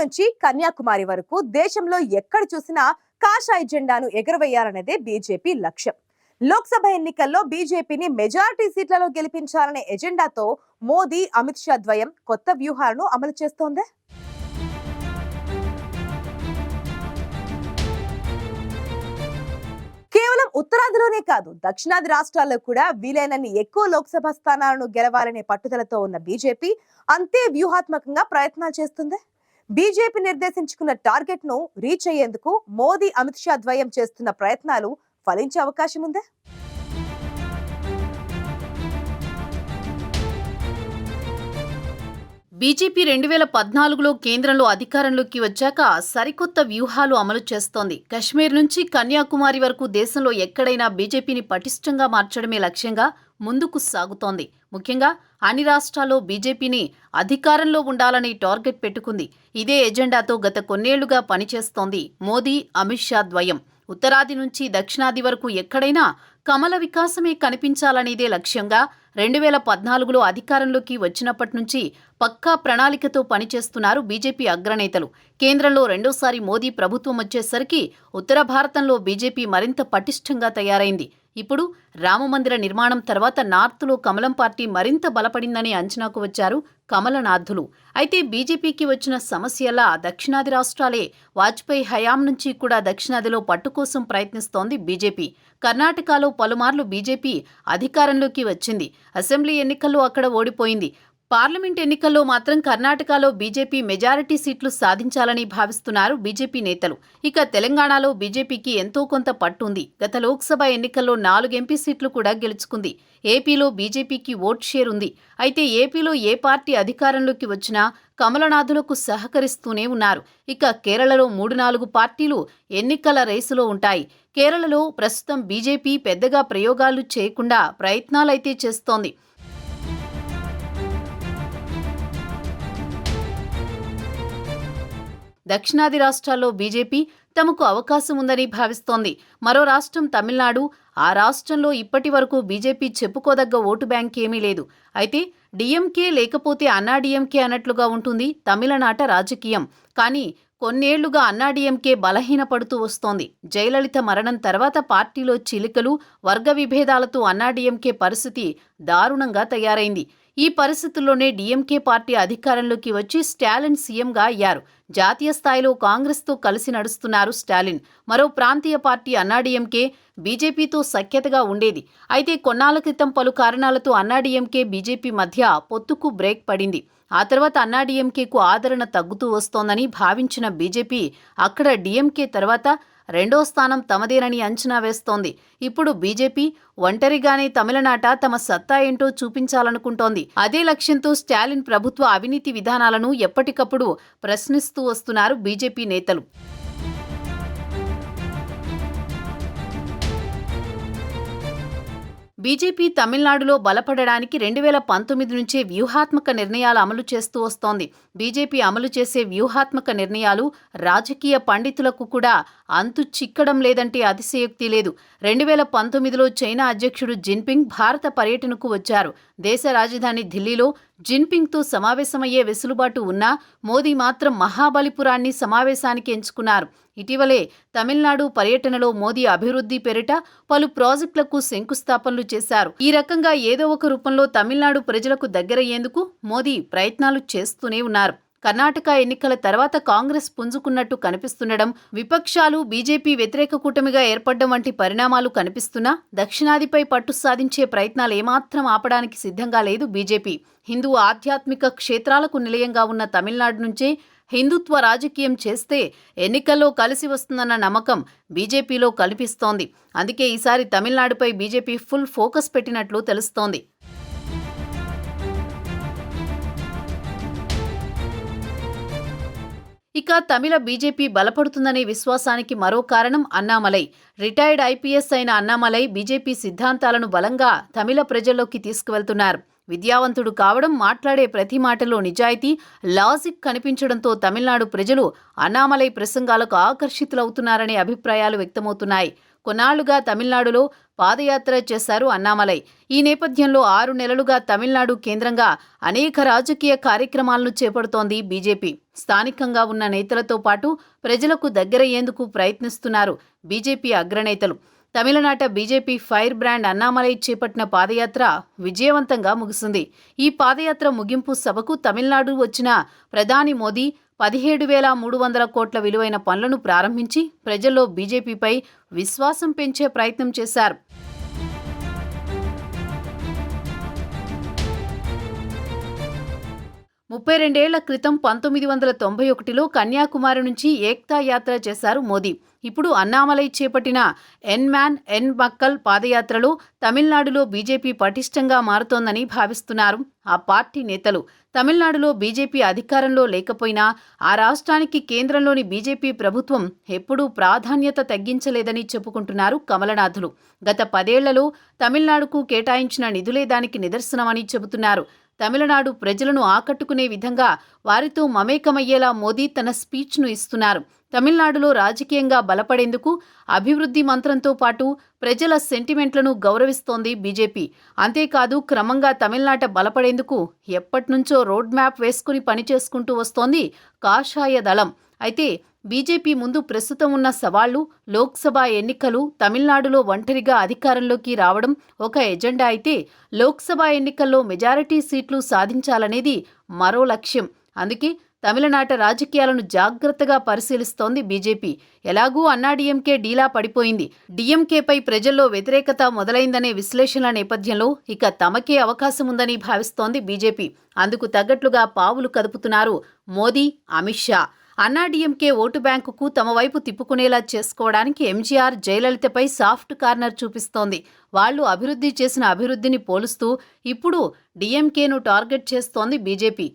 నుంచి కన్యాకుమారి వరకు దేశంలో ఎక్కడ చూసినా కాషాయ జెండాను ఎగురవేయాలనేదే బీజేపీ లక్ష్యం. లోక్సభ ఎన్నికల్లో బీజేపీని మెజారిటీ సీట్లలో గెలిపించాలనే ఎజెండాతో మోదీ అమిత్ షా ద్వయం కొత్త వ్యూహాలను అమలు చేస్తోంది. కేవలం ఉత్తరాదిలోనే కాదు దక్షిణాది రాష్ట్రాల్లో కూడా వీలైనన్ని ఎక్కువ లోక్సభ స్థానాలను గెలవాలనే పట్టుదలతో ఉన్న బీజేపీ అంతే వ్యూహాత్మకంగా ప్రయత్నాలు చేస్తుంది. బీజేపీ నిర్దేశించుకున్న టార్గెట్ను రీచ్ అయ్యేందుకు మోదీ అమిత్ షా ద్వయం చేస్తున్న ప్రయత్నాలు ఫలించే అవకాశం ఉందా? బీజేపీ రెండు వేల పద్నాలుగులో కేంద్రంలో అధికారంలోకి వచ్చాక సరికొత్త వ్యూహాలు అమలు చేస్తోంది. కశ్మీర్ నుంచి కన్యాకుమారి వరకు దేశంలో ఎక్కడైనా బీజేపీని పటిష్టంగా మార్చడమే లక్ష్యంగా ముందుకు సాగుతోంది. ముఖ్యంగా అన్ని రాష్ట్రాల్లో బీజేపీని అధికారంలో ఉండాలని టార్గెట్ పెట్టుకుంది. ఇదే ఎజెండాతో గత కొన్నేళ్ళుగా పనిచేస్తోంది మోదీ అమిత్ షా ద్వయం. ఉత్తరాది నుంచి దక్షిణాది వరకు ఎక్కడైనా కమల వికాసమే కనిపించాలనేదే లక్ష్యంగా రెండు వేల పద్నాలుగులో అధికారంలోకి వచ్చినప్పటి నుంచి పక్కా ప్రణాళికతో పనిచేస్తున్నారు బీజేపీ అగ్రనేతలు. కేంద్రంలో రెండోసారి మోదీ ప్రభుత్వం వచ్చేసరికి ఉత్తర భారతంలో బీజేపీ మరింత పటిష్టంగా తయారైంది. ఇప్పుడు రామమందిర నిర్మాణం తర్వాత నార్త్లో కమలం పార్టీ మరింత బలపడిందనే అంచనాకు వచ్చారు కమలనాథులు. అయితే బీజేపీకి వచ్చిన సమస్యలా దక్షిణాది రాష్ట్రాలే వాజ్పేయి హయాం నుంచి కూడా దక్షిణాదిలో పట్టు కోసం ప్రయత్నిస్తోంది బీజేపీ. కర్ణాటకలో పలుమార్లు బీజేపీ అధికారంలోకి వచ్చింది. అసెంబ్లీ ఎన్నికల్లో అక్కడ ఓడిపోయింది. పార్లమెంట్ ఎన్నికల్లో మాత్రం కర్ణాటకలో బీజేపీ మెజారిటీ సీట్లు సాధించాలని భావిస్తున్నారు బీజేపీ నేతలు. ఇక తెలంగాణలో బీజేపీకి ఎంతో కొంత పట్టుంది. గత లోక్సభ ఎన్నికల్లో నాలుగు ఎంపీ సీట్లు కూడా గెలుచుకుంది. ఏపీలో బీజేపీకి ఓట్ షేర్ ఉంది. అయితే ఏపీలో ఏ పార్టీ అధికారంలోకి వచ్చినా కమలనాథులకు సహకరిస్తూనే ఉన్నారు. ఇక కేరళలో మూడు నాలుగు పార్టీలు ఎన్నికల రేసులో ఉంటాయి. కేరళలో ప్రస్తుతం బీజేపీ పెద్దగా ప్రయోగాలు చేయకుండా ప్రయత్నాలైతే చేస్తోంది. దక్షిణాది రాష్ట్రాల్లో బీజేపీ తమకు అవకాశం ఉందని భావిస్తోంది. మరో రాష్ట్రం తమిళనాడు. ఆ రాష్ట్రంలో ఇప్పటి వరకు బీజేపీ చెప్పుకోదగ్గ ఓటు బ్యాంక్ ఏమీ లేదు. అయితే డిఎంకే లేకపోతే అన్నాడీఎంకే అన్నట్లుగా ఉంటుంది తమిళనాట రాజకీయం. కానీ కొన్నేళ్ళుగా అన్నాడీఎంకే బలహీనపడుతూ వస్తోంది. జయలలిత మరణం తర్వాత పార్టీలో చిలికలు వర్గ విభేదాలతో అన్నాడీఎంకే పరిస్థితి దారుణంగా తయారైంది. ఈ పరిస్థితుల్లోనే డీఎంకే పార్టీ అధికారంలోకి వచ్చి స్టాలిన్ సీఎంగా అయ్యారు. జాతీయ స్థాయిలో కాంగ్రెస్తో కలిసి నడుస్తున్నారు స్టాలిన్. మరో ప్రాంతీయ పార్టీ అన్నాడీఎంకే బీజేపీతో సఖ్యతగా ఉండేది. అయితే కొన్నాళ్ళ క్రితం పలు కారణాలతో అన్నాడీఎంకే బీజేపీ మధ్య పొత్తుకు బ్రేక్ పడింది. ఆ తర్వాత అన్నాడీఎంకేకు ఆదరణ తగ్గుతూ వస్తోందని భావించిన బీజేపీ అక్కడ డీఎంకే తర్వాత రెండో స్థానం తమదేనని అంచనా వేస్తోంది. ఇప్పుడు బీజేపీ ఒంటరిగానే తమిళనాట తమ సత్తా ఏంటో చూపించాలనుకుంటోంది. అదే లక్ష్యంతో స్టాలిన్ ప్రభుత్వ అవినీతి విధానాలను ఎప్పటికప్పుడు ప్రశ్నిస్తూ వస్తున్నారు బీజేపీ నేతలు. బీజేపీ తమిళనాడులో బలపడడానికి రెండు వేల పంతొమ్మిది నుంచే వ్యూహాత్మక నిర్ణయాలు అమలు చేస్తూ వస్తోంది. బీజేపీ అమలు చేసే వ్యూహాత్మక నిర్ణయాలు రాజకీయ పండితులకు కూడా అంతు చిక్కడం లేదంటే అతిశయోక్తి లేదు. రెండు వేల పంతొమ్మిదిలో చైనా అధ్యక్షుడు జిన్పింగ్ భారత పర్యటనకు వచ్చారు. దేశ రాజధాని ఢిల్లీలో జిన్పింగ్తో సమావేశమయ్యే వెసులుబాటు ఉన్నా మోదీ మాత్రం మహాబలిపురాన్ని సమావేశానికి ఎంచుకున్నారు. ఇటీవలే తమిళనాడు పర్యటనలో మోదీ అభివృద్ధి పేరిట పలు ప్రాజెక్టులకు శంకుస్థాపనలు చేశారు. ఈ రకంగా ఏదో ఒక రూపంలో తమిళనాడు ప్రజలకు దగ్గరయ్యేందుకు మోదీ ప్రయత్నాలు చేస్తూనే ఉన్నారు. కర్ణాటక ఎన్నికల తర్వాత కాంగ్రెస్ పుంజుకున్నట్టు కనిపిస్తుండడం విపక్షాలు బీజేపీ వ్యతిరేక కూటమిగా ఏర్పడడం వంటి పరిణామాలు కనిపిస్తున్నా దక్షిణాదిపై పట్టు సాధించే ప్రయత్నాలు ఏమాత్రం ఆపడానికి సిద్ధంగా లేదు బీజేపీ. హిందూ ఆధ్యాత్మిక క్షేత్రాలకు నిలయంగా ఉన్న తమిళనాడు నుంచే హిందుత్వ రాజకీయం చేస్తే ఎన్నికల్లో కలిసి వస్తుందన్న నమ్మకం బీజేపీలో కల్పిస్తోంది. అందుకే ఈసారి తమిళనాడుపై బీజేపీ ఫుల్ ఫోకస్ పెట్టినట్లు తెలుస్తోంది. ఇక తమిళ బీజేపీ బలపడుతుందనే విశ్వాసానికి మరో కారణం అన్నామలై. రిటైర్డ్ ఐపీఎస్ అయిన అన్నామలై బీజేపీ సిద్ధాంతాలను బలంగా తమిళ ప్రజల్లోకి తీసుకువెళ్తున్నారు. విద్యావంతుడు కావడం మాట్లాడే ప్రతి మాటలో నిజాయితీ లాజిక్ కనిపించడంతో తమిళనాడు ప్రజలు అన్నామలై ప్రసంగాలకు ఆకర్షితులవుతున్నారనే అభిప్రాయాలు వ్యక్తమవుతున్నాయి. కొన్నాళ్ళుగా తమిళనాడులో పాదయాత్ర చేశారు అన్నామలై. ఈ నేపథ్యంలో ఆరు నెలలుగా తమిళనాడు కేంద్రంగా అనేక రాజకీయ కార్యక్రమాలను చేపడుతోంది బీజేపీ. స్థానికంగా ఉన్న నేతలతో పాటు ప్రజలకు దగ్గరయ్యేందుకు ప్రయత్నిస్తున్నారు బీజేపీ అగ్రనేతలు. తమిళనాట బీజేపీ ఫైర్ బ్రాండ్ అన్నామలై చేపట్టిన పాదయాత్ర విజయవంతంగా ముగిసింది. ఈ పాదయాత్ర ముగింపు సభకు తమిళనాడు వచ్చిన ప్రధాని మోదీ పదిహేడు వేల మూడు వందల కోట్ల విలువైన పనులను ప్రారంభించి ప్రజల్లో బీజేపీపై విశ్వాసం పెంచే ప్రయత్నం చేశారు. ముప్పై రెండేళ్ళ క్రితం పంతొమ్మిది వందల తొంభై ఒకటిలో కన్యాకుమారి నుంచి ఏక్తా యాత్ర చేశారు మోదీ. ఇప్పుడు అన్నామలై చేపట్టిన ఎన్ మ్యాన్ ఎన్ మక్కల్ పాదయాత్రలో తమిళనాడులో బీజేపీ పటిష్టంగా మారుతోందని భావిస్తున్నారు ఆ పార్టీ నేతలు. తమిళనాడులో బీజేపీ అధికారంలో లేకపోయినా ఆ రాష్ట్రానికి కేంద్రంలోని బీజేపీ ప్రభుత్వం ఎప్పుడూ ప్రాధాన్యత తగ్గించలేదని చెప్పుకుంటున్నారు కమలనాథులు. గత పదేళ్ళలో తమిళనాడుకు కేటాయించిన నిధులే దానికి నిదర్శనమని చెబుతున్నారు. తమిళనాడు ప్రజలను ఆకట్టుకునే విధంగా వారితో మమేకమయ్యేలా మోదీ తన స్పీచ్ను ఇస్తున్నారు. తమిళనాడులో రాజకీయంగా బలపడేందుకు అభివృద్ధి మంత్రంతో పాటు ప్రజల సెంటిమెంట్లను గౌరవిస్తోంది బీజేపీ. అంతేకాదు క్రమంగా తమిళనాట బలపడేందుకు ఎప్పటినుంచో రోడ్ మ్యాప్ వేసుకుని పనిచేసుకుంటూ వస్తోంది కాషాయ దళం. అయితే బీజేపీ ముందు ప్రస్తుతం ఉన్న సవాళ్ళు లోక్సభ ఎన్నికలు తమిళనాడులో ఒంటరిగా అధికారంలోకి రావడం ఒక ఎజెండా అయితే లోక్సభ ఎన్నికల్లో మెజారిటీ సీట్లు సాధించాలనేది మరో లక్ష్యం. అందుకే తమిళనాట రాజకీయాలను జాగ్రత్తగా పరిశీలిస్తోంది బీజేపీ. ఎలాగూ అన్నా డీఎంకే డీలా పడిపోయింది. డీఎంకేపై ప్రజల్లో వ్యతిరేకత మొదలైందనే విశ్లేషణల నేపథ్యంలో ఇక తమకే అవకాశం ఉందని భావిస్తోంది బీజేపీ. అందుకు తగ్గట్లుగా పావులు కదుపుతున్నారు మోదీ అమిత్ షా. అన్నాడీఎంకే ఓటు బ్యాంకుకు తమ వైపు తిప్పుకునేలా చేసుకోవడానికి ఎంజీఆర్ జయలలితపై సాఫ్ట్ కార్నర్ చూపిస్తోంది. వాళ్ళు అభివృద్ధి చేసిన అభివృద్ధిని పోలుస్తూ ఇప్పుడు డీఎంకేను టార్గెట్ చేస్తోంది బీజేపీ.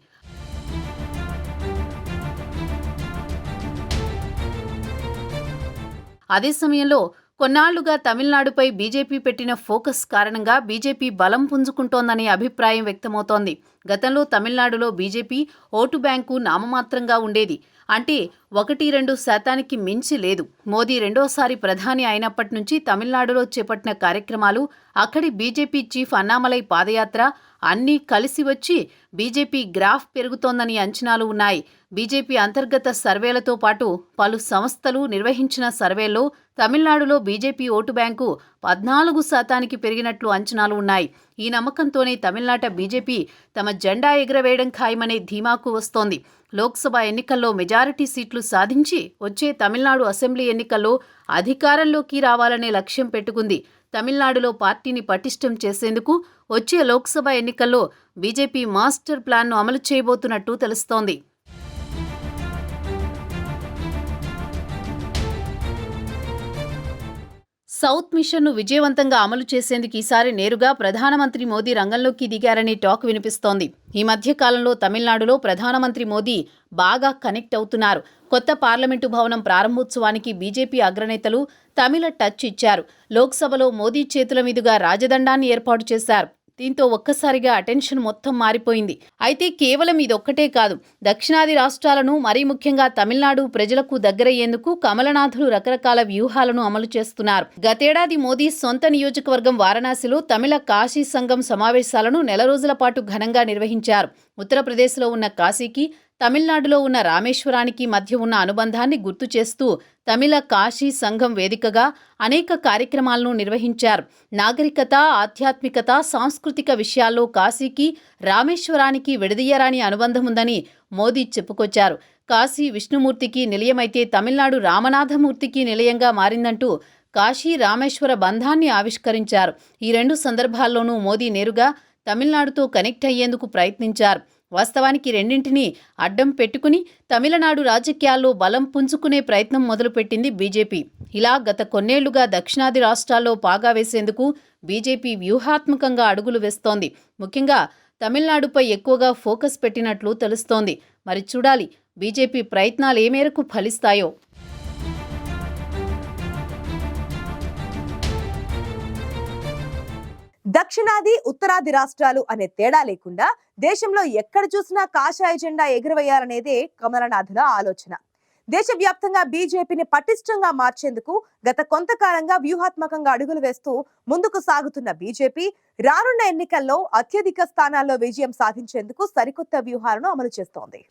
అదే సమయంలో కొన్నాళ్ళుగా తమిళనాడుపై బీజేపీ పెట్టిన ఫోకస్ కారణంగా బీజేపీ బలం పుంజుకుంటోందనే అభిప్రాయం వ్యక్తమవుతోంది. గతంలో తమిళనాడులో బీజేపీ ఓటు బ్యాంకు నామమాత్రంగా ఉండేది. అంటే ఒకటి రెండు శాతానికి మించి లేదు. మోదీ రెండోసారి ప్రధాని అయినప్పటి నుంచి తమిళనాడులో చేపట్టిన కార్యక్రమాలు అక్కడి బీజేపీ చీఫ్ అన్నామలై పాదయాత్ర అన్నీ కలిసి వచ్చి బీజేపీ గ్రాఫ్ పెరుగుతోందని అంచనాలు ఉన్నాయి. బీజేపీ అంతర్గత సర్వేలతో పాటు పలు సంస్థలు నిర్వహించిన సర్వేల్లో తమిళనాడులో బీజేపీ ఓటు బ్యాంకు పద్నాలుగు శాతానికి పెరిగినట్లు అంచనాలు ఉన్నాయి. ఈ నమ్మకంతోనే తమిళనాట బీజేపీ తమ జెండా ఎగురవేయడం ఖాయమనే ధీమాకు వస్తోంది. లోక్సభ ఎన్నికల్లో మెజారిటీ సీట్లు సాధించి వచ్చే తమిళనాడు అసెంబ్లీ ఎన్నికల్లో అధికారంలోకి రావాలనే లక్ష్యం పెట్టుకుంది. తమిళనాడులో పార్టీని పటిష్టం చేసేందుకు వచ్చే లోక్సభ ఎన్నికల్లో బీజేపీ మాస్టర్ ప్లాన్ను అమలు చేయబోతున్నట్టు తెలుస్తోంది. సౌత్ మిషన్ను విజయవంతంగా అమలు చేసేందుకు ఈసారి నేరుగా ప్రధానమంత్రి మోదీ రంగంలోకి దిగారనే టాక్ వినిపిస్తోంది. ఈ మధ్య కాలంలో తమిళనాడులో ప్రధానమంత్రి మోదీ బాగా కనెక్ట్ అవుతున్నారు. కొత్త పార్లమెంటు భవనం ప్రారంభోత్సవానికి బీజేపీ అగ్రనేతలు తమిళ టచ్ ఇచ్చారు. లోక్సభలో మోదీ చేతుల మీదుగా రాజదండాన్ని ఏర్పాటు చేశారు. దీంతో ఒక్కసారిగా అటెన్షన్ మొత్తం మారిపోయింది. అయితే కేవలం ఇదొక్కటే కాదు. దక్షిణాది రాష్ట్రాలను మరీ ముఖ్యంగా తమిళనాడు ప్రజలకు దగ్గరయ్యేందుకు కమలనాథులు రకరకాల వ్యూహాలను అమలు చేస్తున్నారు. గతేడాది మోదీ సొంత నియోజకవర్గం వారణాసిలో తమిళ కాశీ సంఘం సమావేశాలను నెల రోజుల పాటు ఘనంగా నిర్వహించారు. ఉత్తరప్రదేశ్లో ఉన్న కాశీకి తమిళనాడులో ఉన్న రామేశ్వరానికి మధ్య ఉన్న అనుబంధాన్ని గుర్తు చేస్తూ తమిళ కాశీ సంఘం వేదికగా అనేక కార్యక్రమాలను నిర్వహించారు. నాగరికత ఆధ్యాత్మికత సాంస్కృతిక విషయాల్లో కాశీకి రామేశ్వరానికి విడదీయరాని అనుబంధం ఉందని మోదీ చెప్పుకొచ్చారు. కాశీ విష్ణుమూర్తికి నిలయమైతే తమిళనాడు రామనాథమూర్తికి నిలయంగా మారిందంటూ కాశీ రామేశ్వర బంధాన్ని ఆవిష్కరించారు. ఈ రెండు సందర్భాల్లోనూ మోదీ నేరుగా తమిళనాడుతో కనెక్ట్ అయ్యేందుకు ప్రయత్నించారు. వాస్తవానికి రెండింటినీ అడ్డం పెట్టుకుని తమిళనాడు రాజకీయాల్లో బలం పుంజుకునే ప్రయత్నం మొదలుపెట్టింది బీజేపీ. ఇలా గత కొన్నేళ్ళుగా దక్షిణాది రాష్ట్రాల్లో పాగా వేసేందుకు బీజేపీ వ్యూహాత్మకంగా అడుగులు వేస్తోంది. ముఖ్యంగా తమిళనాడుపై ఎక్కువగా ఫోకస్ పెట్టినట్లు తెలుస్తోంది. మరి చూడాలి బీజేపీ ప్రయత్నాలు ఏ మేరకు ఫలిస్తాయో. దక్షిణాది ఉత్తరాది రాష్ట్రాలు అనే తేడా లేకుండా దేశంలో ఎక్కడ చూసినా కాషాయ జెండా ఎగురవేయాలనేదే కమలనాథుల ఆలోచన. దేశవ్యాప్తంగా బీజేపీని పటిష్టంగా మార్చేందుకు గత కొంతకాలంగా వ్యూహాత్మకంగా అడుగులు వేస్తూ ముందుకు సాగుతున్న బీజేపీ రానున్న ఎన్నికల్లో అత్యధిక స్థానాల్లో విజయం సాధించేందుకు సరికొత్త వ్యూహాలను అమలు చేస్తోంది.